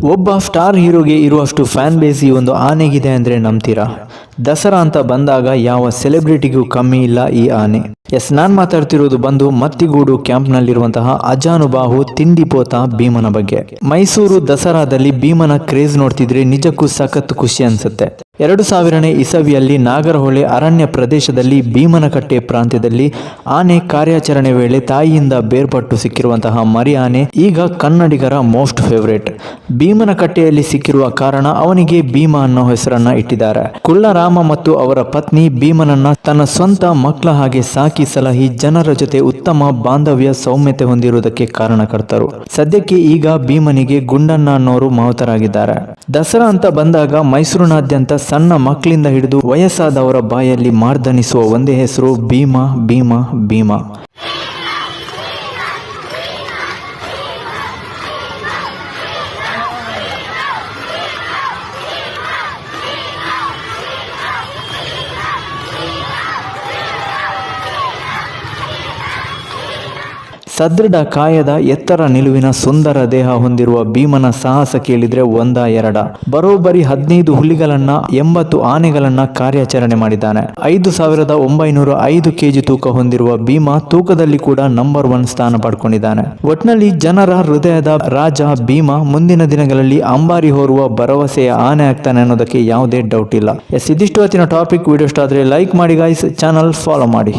ಒಬ್ಬ ಸ್ಟಾರ್ ಹೀರೋಗೆ ಇರುವಷ್ಟು fan base ಒಂದು ಆನೆಗಿದೆ ಅಂದರೆ ನಂಬ್ತೀರಾ? ದಸರಾ ಅಂತ ಬಂದಾಗ ಯಾವ ಸೆಲೆಬ್ರಿಟಿಗೂ ಕಮ್ಮಿ ಇಲ್ಲ ಈ ಆನೆ. ಎಸ್, ನಾನು ಮಾತಾಡ್ತಿರೋದು ಬಂದು ಮತ್ತಿಗೂಡು ಕ್ಯಾಂಪ್ನಲ್ಲಿರುವಂತಹ ಅಜಾನುಬಾಹು ತಿಂಡಿಪೋತ ಭೀಮನ ಬಗ್ಗೆ. ಮೈಸೂರು ದಸರಾದಲ್ಲಿ ಭೀಮನ ಕ್ರೇಜ್ ನೋಡ್ತಿದ್ರೆ ನಿಜಕ್ಕೂ ಸಖತ್ ಖುಷಿ ಅನ್ಸುತ್ತೆ. ಎರಡು ಸಾವಿರನೇ ಇಸವಿಯಲ್ಲಿ ನಾಗರಹೊಳೆ ಅರಣ್ಯ ಪ್ರದೇಶದಲ್ಲಿ ಭೀಮನಕಟ್ಟೆ ಪ್ರಾಂತ್ಯದಲ್ಲಿ ಆನೆ ಕಾರ್ಯಾಚರಣೆ ವೇಳೆ ತಾಯಿಯಿಂದ ಬೇರ್ಪಟ್ಟು ಸಿಕ್ಕಿರುವಂತಹ ಮರಿ ಆನೆ ಈಗ ಕನ್ನಡಿಗರ ಮೋಸ್ಟ್ ಫೇವರೇಟ್. ಭೀಮನಕಟ್ಟೆಯಲ್ಲಿ ಸಿಕ್ಕಿರುವ ಕಾರಣ ಅವನಿಗೆ ಭೀಮ ಅನ್ನೋ ಹೆಸರನ್ನ ಇಟ್ಟಿದ್ದಾರೆ. ಕುಳ್ಳರಾಮ ಮತ್ತು ಅವರ ಪತ್ನಿ ಭೀಮನನ್ನ ತನ್ನ ಸ್ವಂತ ಮಕ್ಕಳ ಹಾಗೆ ಸಾಕಿ ಸಲಹಿ ಜನರ ಜೊತೆ ಉತ್ತಮ ಬಾಂಧವ್ಯ ಸೌಮ್ಯತೆ ಹೊಂದಿರುವುದಕ್ಕೆ ಕಾರಣಕರ್ತರು. ಸದ್ಯಕ್ಕೆ ಈಗ ಭೀಮನಿಗೆ ಗುಂಡಣ್ಣ ಅನ್ನೋರು ಮಾವುತರಾಗಿದ್ದಾರೆ. ದಸರಾ ಅಂತ ಬಂದಾಗ ಮೈಸೂರಿನಾದ್ಯಂತ ಸಣ್ಣ ಮಕ್ಕಳಿಂದ ಹಿಡಿದು ವಯಸ್ಸಾದವರ ಬಾಯಲ್ಲಿ ಮಾರ್ದನಿಸುವ ಒಂದೇ ಹೆಸರು ಭೀಮ ಭೀಮ ಭೀಮ. ಸದೃಢ ಕಾಯದ ಎತ್ತರ ನಿಲುವಿನ ಸುಂದರ ದೇಹ ಹೊಂದಿರುವ ಭೀಮನ ಸಾಹಸ ಕೇಳಿದ್ರೆ ಒಂದ ಎರಡ. ಬರೋಬ್ಬರಿ ಹದಿನೈದು ಹುಲಿಗಳನ್ನ, ಎಂಬತ್ತು ಆನೆಗಳನ್ನ ಕಾರ್ಯಾಚರಣೆ ಮಾಡಿದ್ದಾನೆ. ಐದು ಸಾವಿರದ ಒಂಬೈನೂರ ಐದು ಕೆಜಿ ತೂಕ ಹೊಂದಿರುವ ಭೀಮ ತೂಕದಲ್ಲಿ ಕೂಡ ನಂಬರ್ ಒನ್ ಸ್ಥಾನ ಪಡ್ಕೊಂಡಿದ್ದಾನೆ. ಒಟ್ನಲ್ಲಿ ಜನರ ಹೃದಯದ ರಾಜ ಭೀಮ ಮುಂದಿನ ದಿನಗಳಲ್ಲಿ ಅಂಬಾರಿ ಹೋರುವ ಭರವಸೆಯ ಆನೆ ಆಗ್ತಾನೆ ಅನ್ನೋದಕ್ಕೆ ಯಾವುದೇ ಡೌಟ್ ಇಲ್ಲ. ಎಸ್, ಇದಿಷ್ಟು ಹೊತ್ತಿನ ಟಾಪಿಕ್ ವಿಡಿಯೋ ಇಷ್ಟ ಆದ್ರೆ ಲೈಕ್ ಮಾಡಿ ಗಾಯ್ಸ್ ಚಾನಲ್ ಫಾಲೋ ಮಾಡಿ.